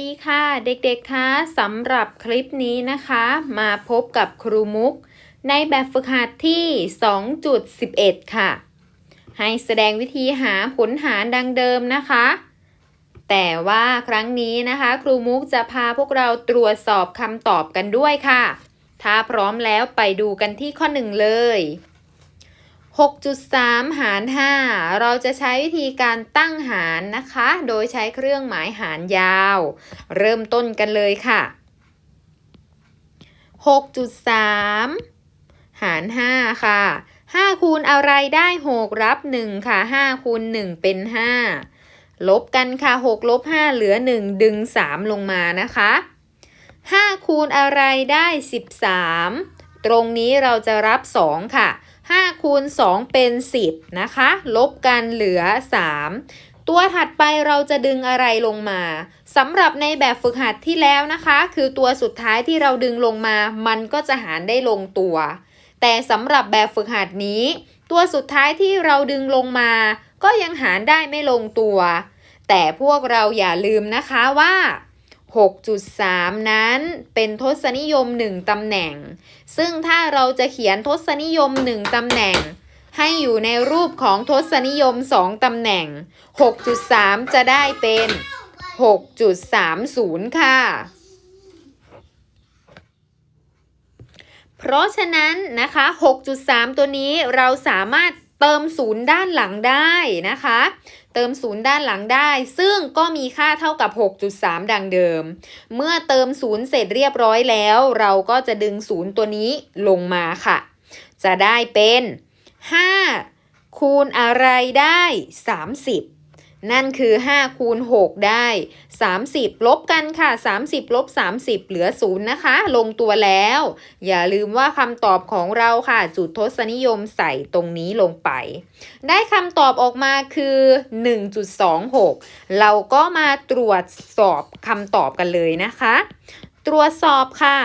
ดีค่ะเด็กๆคะสำหรับคลิปนี้นะคะ มาพบกับครูมุก ในแบบฝึกหัดที่ 2.11 ค่ะ ให้แสดงวิธีหาผลหารดังเดิมนะคะ แต่ว่าครั้งนี้นะคะ ครูมุกจะพาพวกเราตรวจสอบคำตอบกันด้วยค่ะ ถ้าพร้อมแล้วไปดูกันที่ข้อ1เลย 6.3 หาร 5 เราจะใช้วิธีการตั้งหารนะคะ โดยใช้เครื่องหมายหารยาว เริ่มต้นกันเลยค่ะ 6.3 หาร 5 ค่ะ 5 คูณอะไรได้ 6 รับ 1 ค่ะ 5 คูณ 1 เป็น 5 ลบกันค่ะ 6 ลบ 5 เหลือ 1 ดึง 3 ลงมานะคะ 5 คูณอะไรได้ 13 ตรงนี้เราจะรับ 2 ค่ะ 5คูณ2เป็น 10 นะคะ ลบกันเหลือ 3 ตัวถัดไปเราจะดึงอะไรลงมาสำหรับในแบบฝึกหัดที่แล้วนะคะ คือตัวสุดท้ายที่เราดึงลงมา มันก็จะหารได้ลงตัว แต่สำหรับแบบฝึกหัดนี้ ตัวสุดท้ายที่เราดึงลงมา ก็ยังหารได้ไม่ลงตัว แต่พวกเราอย่าลืมนะคะว่า 6.3 นั้นเป็นทศนิยม 1ตำแหน่ง ซึ่งถ้าเราจะเขียนทศนิยม 1ตำแหน่ง ให้อยู่ในรูปของทศนิยม 2ตำแหน่ง 6.3 จะได้เป็น 6.30 ค่ะ เพราะฉะนั้นนะคะ 6.3 ตัวนี้เราสามารถเติมศูนย์ด้านหลังได้นะคะ เติมศูนย์ด้านหลังได้ ซึ่งก็มีค่าเท่ากับ 6.3 ดังเดิม เมื่อเติมศูนย์เสร็จเรียบร้อยแล้ว เราก็จะดึงศูนย์ตัวนี้ลงมาค่ะ จะได้เป็น 5 คูณอะไรได้ 30 นั่นคือ 5 คูณ 6 ได้ 30 ลบกันค่ะ 30 ลบ 30 เหลือ 0 นะคะ ลงตัวแล้ว อย่าลืมว่าคำตอบของเราค่ะ จุดทศนิยมใส่ตรงนี้ลงไป ได้คำตอบออกมาคือ 1.26 เราก็มาตรวจสอบคำตอบกันเลยนะคะ ตรวจสอบค่ะ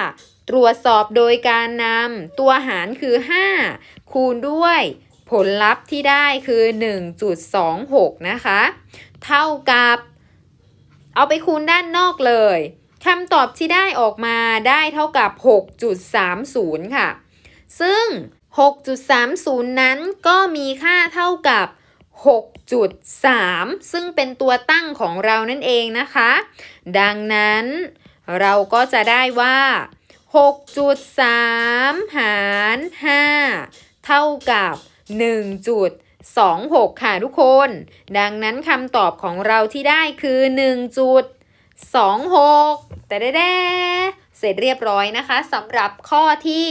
ตรวจสอบโดยการนำตัวหารคือ 5 คูณด้วย ผลลัพธ์ที่ได้คือ 1.26 นะคะ เท่ากับ เอาไปคูณด้านนอกเลยคำตอบที่ได้ออกมาได้เท่ากับ 6.30 ค่ะ ซึ่ง 6.30 นั้นก็มีค่าเท่ากับ 6.3 ซึ่งเป็นตัวตั้งของเรานั่นเองนะคะ ดังนั้นเราก็จะได้ว่า 6.3 หาร 5 เท่ากับ 1.26 ค่ะทุกคน ดังนั้นคำตอบของเราที่ได้คือ 1.26 แต่แด้เสร็จเรียบร้อยนะคะสำหรับข้อที่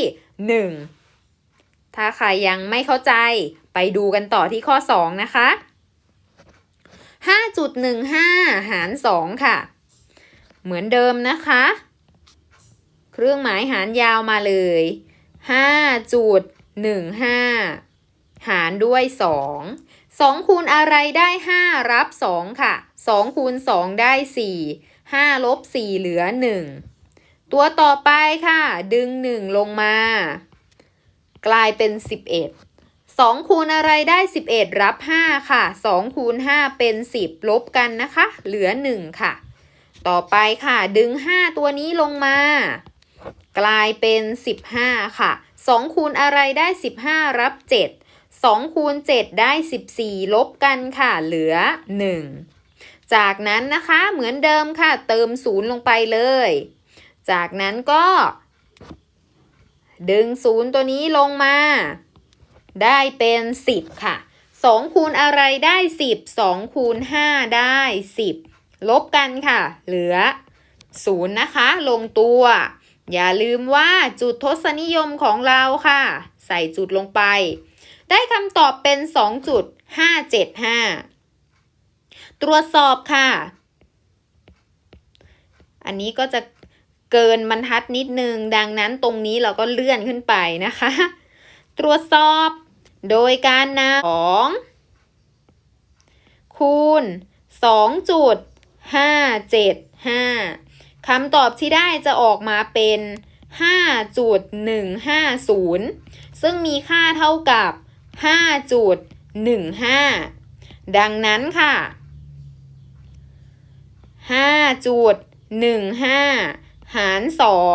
1 ถ้าใครยังไม่เข้าใจไปดูกันต่อที่ข้อ 2 นะคะ 5.15 หาร 2 ค่ะ เหมือนเดิมนะคะ เครื่องหมายหารยาวมาเลย 5.15 หารด้วย 2 2 คูณอะไรได้ 5 รับ 2 ค่ะ 2 คูณ 2 ได้ 4 5 ลบ 4 เหลือ 1 ตัวต่อไปค่ะ ดึง 1 ลงมา กลายเป็น 11 2 คูณอะไรได้ 11 รับ 5 ค่ะ 2 คูณ 5 เป็น 10 ลบกันนะคะ เหลือ 1 ค่ะ ต่อไปค่ะ ดึง 5 ตัวนี้ลงมา กลายเป็น 15 ค่ะ 2 คูณอะไรได้ 15 รับ 7 2คูณ7ได้ 14 ลบกันค่ะเหลือ 1 จากนั้นนะคะเหมือนเดิมค่ะ เติม0ลงไปเลย จากนั้นก็ ดึง0ตัวนี้ลงมา ได้เป็น 10 ค่ะ 2 คูณอะไรได้ 10 2 คูณ 5 ได้ 10 ลบกันค่ะ เหลือ0นะคะ ลงตัว อย่าลืมว่าจุดทศนิยมของเราค่ะ ใส่จุดลงไป ได้คำตอบเป็น 2.575 ตรวจสอบค่ะ อันนี้ก็จะเกินบรรทัดนิดนึง ดังนั้นตรงนี้เราก็เลื่อนขึ้นไปนะคะ ตรวจสอบโดยการนำของคูณ 2.575คำตอบที่ได้จะออกมาเป็น 5.150 ซึ่งมีค่าเท่ากับ 5.15 ดังนั้นค่ะ 5.15 หาร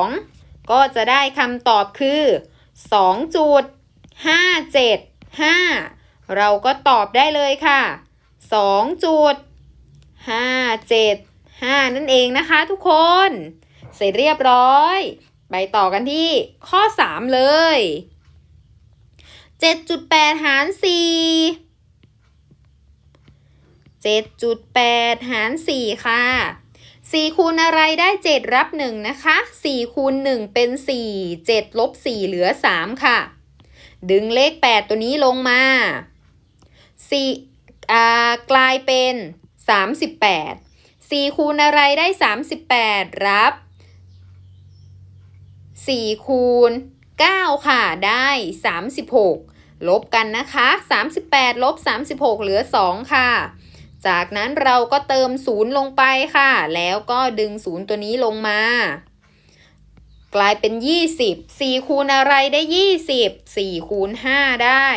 2 ก็จะได้คำตอบคือ2จุด575 เราก็ตอบได้เลยค่ะ2จุด575 นั่นเองนะคะทุกคน เสร็จเรียบร้อย ไปต่อกันที่ข้อ 3 เลย 7.8 หาร 4 7.8 หาร 4 ค่ะ 4 คูณอะไรได้ 7 รับ 1 นะคะ 4 คูณ 1 เป็น 4 7 ลบ 4 เหลือ 3 ค่ะ ดึงเลข 8 ตัวนี้ลงมา4อ่ากลายเป็น 38 4 คูณอะไรได้ 38 รับ 4 คูณ 9 ค่ะ ได้ 36 ลบกันนะคะ 38 ลบ 36 เหลือ 2 ค่ะ จากนั้นเราก็เติม 0 ลงไปค่ะ แล้วก็ดึง 0 ตัวนี้ลงมา กลายเป็น 20 4 คูณอะไรได้ 20 4 คูณ 5 ได้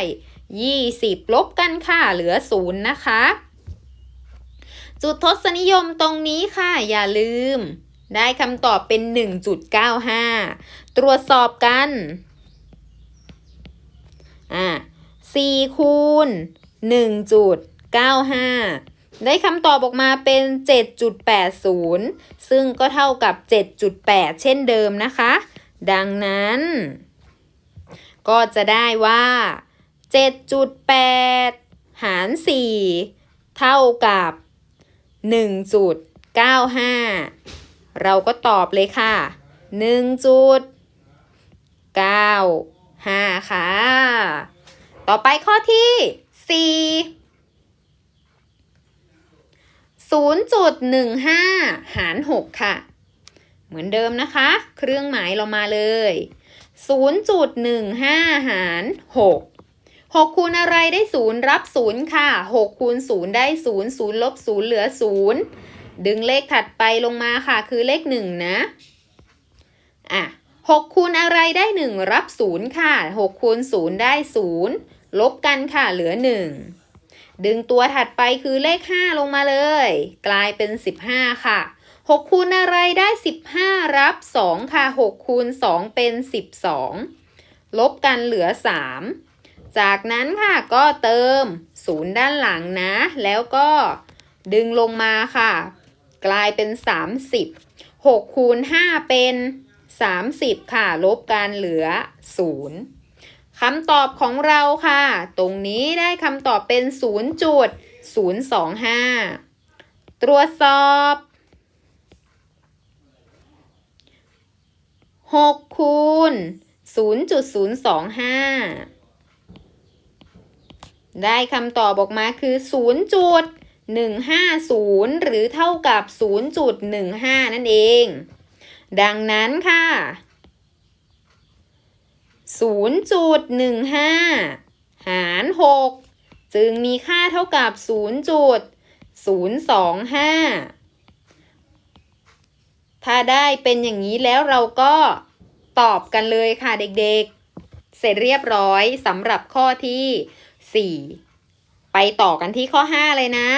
20 ลบกันค่ะ เหลือ 0 นะคะ จุดทศนิยมตรงนี้ค่ะ อย่าลืม ได้คำตอบเป็น 1.95 ตรวจสอบกัน อ่า4คูณ1.95 ได้คำตอบออกมาเป็น 7.80 ซึ่งก็เท่ากับ 7.8 เช่นเดิมนะคะ ดังนั้น ก็จะได้ว่า 7.8 หาร 4 เท่ากับ 1.95 เราก็ตอบเลยค่ะ1.95ค่ะ ต่อไปข้อที่4 0.15หาร6ค่ะ เหมือนเดิมนะคะ เครื่องหมายเรามาเลย0.15หาร6 6คูณอะไรได้0รับ0ค่ะ6คูณ0ได้0 0ลบ0เหลือ0 ดึงเลขถัดไปลงมาค่ะ คือเลข1นะ อะ6คูณอะไรได้1รับ0ค่ะ6คูณ0ได้0ลบกันค่ะเหลือ1ดึงตัวถัดไปคือเลข5ลงมาเลย กลายเป็น15ค่ะ6คูณอะไรได้15รับ2ค่ะ6คูณ2เป็น12ลบกันเหลือ3จากนั้นค่ะก็เติม0ด้านหลังนะ แล้วก็ดึงลงมาค่ะ กลายเป็น 30 6คูณ5เป็น 30 ค่ะ ลบกันเหลือ 0คำตอบของเราค่ะ ตรงนี้ได้คำตอบเป็น 0.025 ตรวจสอบ 6 คูณ 0.025 ได้คำตอบออกมาคือ 150 หรือเท่ากับ 0.15 นั่นเอง ดังนั้นค่ะ 0.15 หาร 6 จึงมีค่าเท่ากับ 0.025 ถ้าได้เป็นอย่างนี้แล้วเราก็ตอบกันเลยค่ะเด็กๆ เสร็จเรียบร้อยสำหรับข้อที่ 4 ไปต่อกันที่ข้อ 5 เลยนะ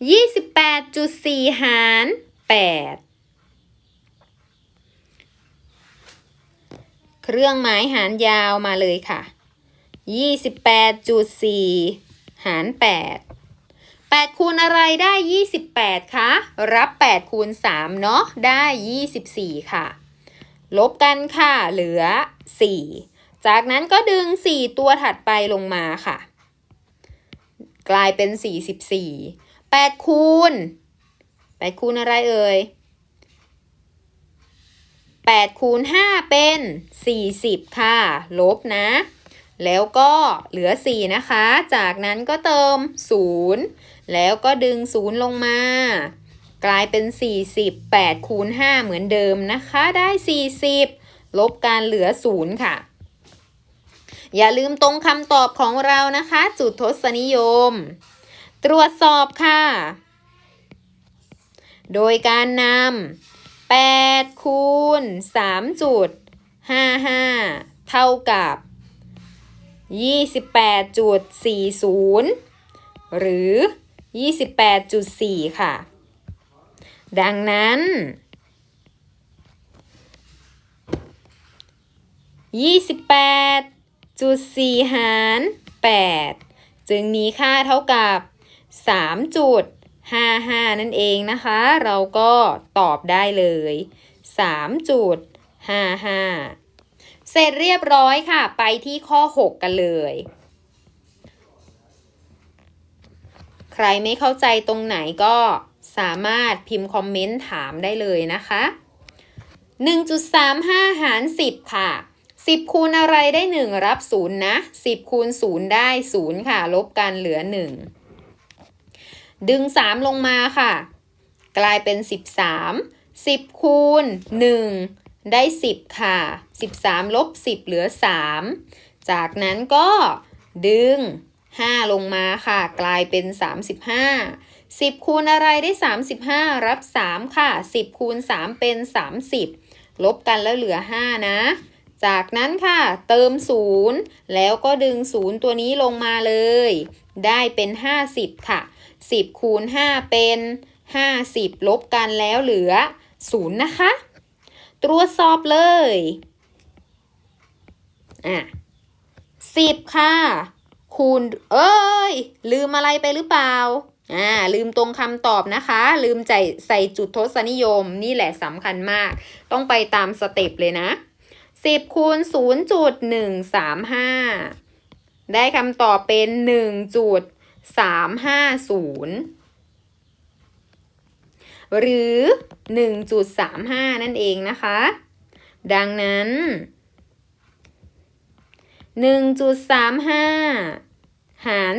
28.4หาร8เครื่องหมายหารยาวมาเลยค่ะ28.4หาร8 8คูณอะไรได้28คะ รับ8คูณ3เนาะ ได้24ค่ะ ลบกันค่ะ เหลือ4จากนั้นก็ดึง4ตัวถัดไปลงมาค่ะ กลายเป็น 44 8คูณ8คูณอะไรเอ่ย8คูณ5เป็น40ค่ะ ลบนะ แล้วก็เหลือ4นะคะ จากนั้นก็เติม0แล้วก็ดึง0ลงมา กลายเป็น40 8คูณ5เหมือนเดิมนะคะ ได้40ลบการเหลือ0ค่ะ อย่าลืมตรงคำตอบของเรานะคะ จุดทศนิยม ตรวจสอบค่ะ โดยการนำ8คูณ3จุด55 เท่ากับ 28.40 หรือ 28.4 ค่ะ ดังนั้น 28.4 หาร 8 จึงมีค่าเท่ากับ 3จุด55 นั่นเองนะคะ เราก็ตอบได้เลย3จุด55 เสร็จเรียบร้อยค่ะ ไปที่ข้อ 6 กันเลย ใครไม่เข้าใจตรงไหนก็สามารถพิมพ์คอมเมนต์ถามได้เลยนะคะ 1.35 หาร 10 ค่ะ 10 คูณอะไรได้ 1 รับ 0 นะ 10 คูณ 0 ได้ 0 ค่ะ ลบกันเหลือ 1 ดึง 3 ลงมาค่ะ กลายเป็น 13 10 คูณ 1 ได้ 10 ค่ะ 13 ลบ 10 เหลือ 3 จากนั้นก็ดึง 5 ลงมาค่ะ กลายเป็น 35 10 คูณอะไรได้ 35 รับ 3 ค่ะ 10 คูณ 3 เป็น 30 ลบกันแล้วเหลือ 5 นะ จากนั้นค่ะ เติม 0 แล้วก็ดึง 0 ตัวนี้ลงมาเลย ได้เป็น 50 ค่ะ 10คูณ5เป็น 50 ลบกันแล้วเหลือ 0 นะคะ ตรวจสอบเลย อะ10 ค่ะ คูณ เอ้ย ลืมอะไรไปหรือเปล่าอ่าลืมตรงคำตอบนะคะ ลืมใจใส่จุดทศนิยมนี่แหละสำคัญมาก ต้องไปตามสเต็ปเลยนะ 10คูณ0.135 ได้คำตอบเป็น 1.350หรือ 1.35 นั่นเองนะคะ ดังนั้น 1.35 หาร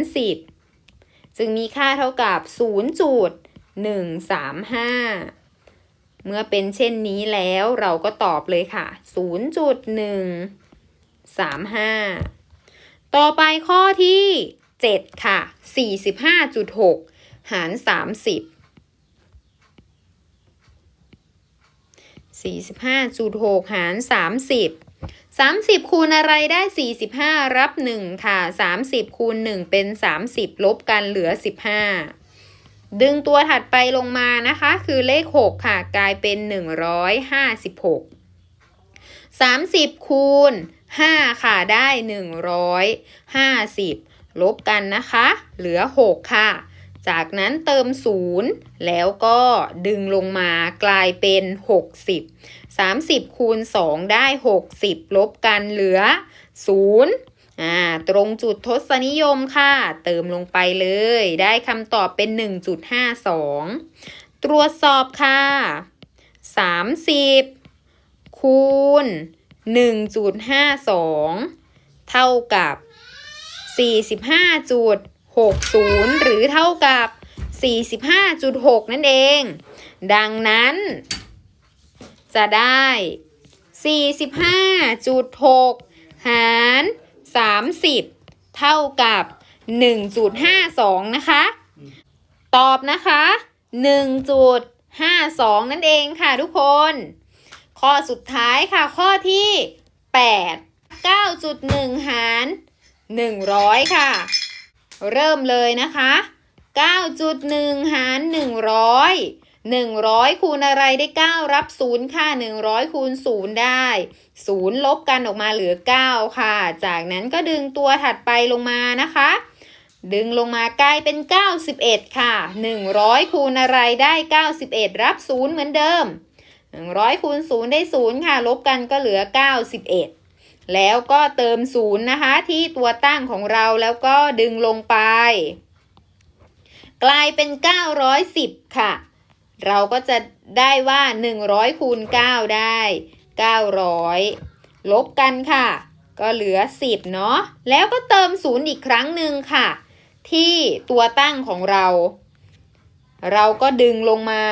10 จึงมีค่าเท่ากับ 0.135 เมื่อเป็นเช่นนี้แล้วเราก็ตอบเลยค่ะ 0.135 ต่อไปข้อที่ 7 ค่ะ 45.6 หาร 30 45.6 หาร 30 30 คูณอะไรได้ 45 รับ 1 ค่ะ 30 คูณ 1 เป็น 30 ลบกันเหลือ 15 ดึงตัวถัดไปลงมานะคะ คือเลข 6 ค่ะ กลายเป็น 156 30 คูณ 5 ค่ะ ได้ 150 ลบกันนะคะ เหลือ 6 ค่ะ จากนั้นเติม 0 แล้วก็ดึงลงมากลายเป็น 60 30 คูณ 2 ได้ 60 ลบกันเหลือ 0 อ่า ตรงจุดทศนิยมค่ะ เติมลงไปเลย ได้คำตอบเป็น 1.52 ตรวจสอบค่ะ 30 คูณ 1.52 เท่ากับ 45.60 หรือเท่ากับ 45.6 นั่นเอง ดังนั้น จะได้ 45.6 หาร 30 เท่ากับ 1.52 นะคะ ตอบนะคะ 1.52 นั่นเองค่ะทุกคน ข้อสุดท้ายค่ะข้อที่ 8 9.1 หาร 100 ค่ะ เริ่มเลยนะคะ 9.1 หาร 100 100 คูณอะไรได้ 9 รับ 0 ค่ะ 100 คูณ 0 ได้ 0 ลบกันออกมาเหลือ 9 ค่ะ จากนั้นก็ดึงตัวถัดไปลงมานะคะ ดึงลงมากลายเป็น 91 ค่ะ 100 คูณอะไรได้ 91 รับ 0 เหมือนเดิม 100 คูณ 0 ได้ 0 ค่ะ ลบกันก็เหลือ 91 แล้วก็เติม0นย์นะคะที่ตัวตั้งของเราแล้วก็ดึงลงไป กลายเป็น 910 ค่ะ เราก็จะได้ว่า 100คูณ9ได้ 900 ลบกันค่ะ ก็เหลือ 10 เนาะแล้วก็เติม0อีกครั้งหนึ่งค่ะ ที่ตัวตั้งของเรา เราก็ดึงลงมา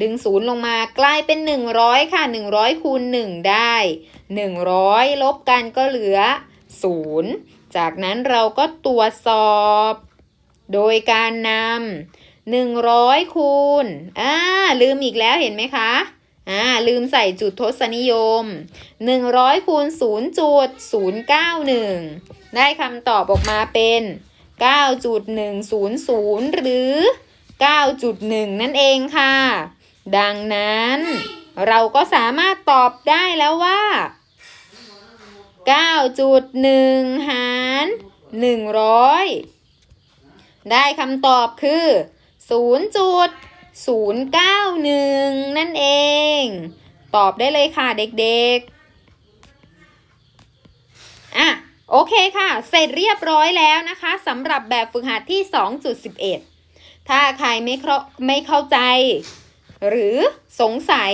ดึง0ลงมากลายเป็น 100 ค่ะ 100คูณ1ได้ 100 ลบกันก็เหลือ 0 จากนั้นเราก็ตรวจสอบ โดยการนำหนึ่งร้อยคูณอ่าลืมอีกแล้วเห็นไหมคะอ่าลืมใส่จุดทศนิยมหนึ่งร้อยคูณศูนย์จุดศูนย์เก้าหนึ่งได้คำตอบออกมาเป็นเก้าจุดหนึ่งศูนย์ศูนย์หรือ 9.1 นั่นเองค่ะ ดังนั้น เราก็สามารถตอบได้แล้วว่า 9.1 หาร 100 ได้คำตอบคือ 0.091 นั่นเอง ตอบได้เลยค่ะเด็กๆ อะ โอเคค่ะ เสร็จเรียบร้อยแล้วนะคะสำหรับแบบฝึกหัดที่ 2.11 ถ้าใครไม่เข้าไม่เข้าใจ หรือสงสัย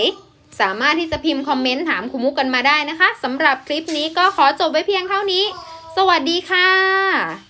สามารถที่จะพิมพ์คอมเมนต์ถามครูมุกกันมาได้นะคะสำหรับคลิปนี้ก็ขอจบไว้เพียงเท่านี้ สวัสดีค่ะ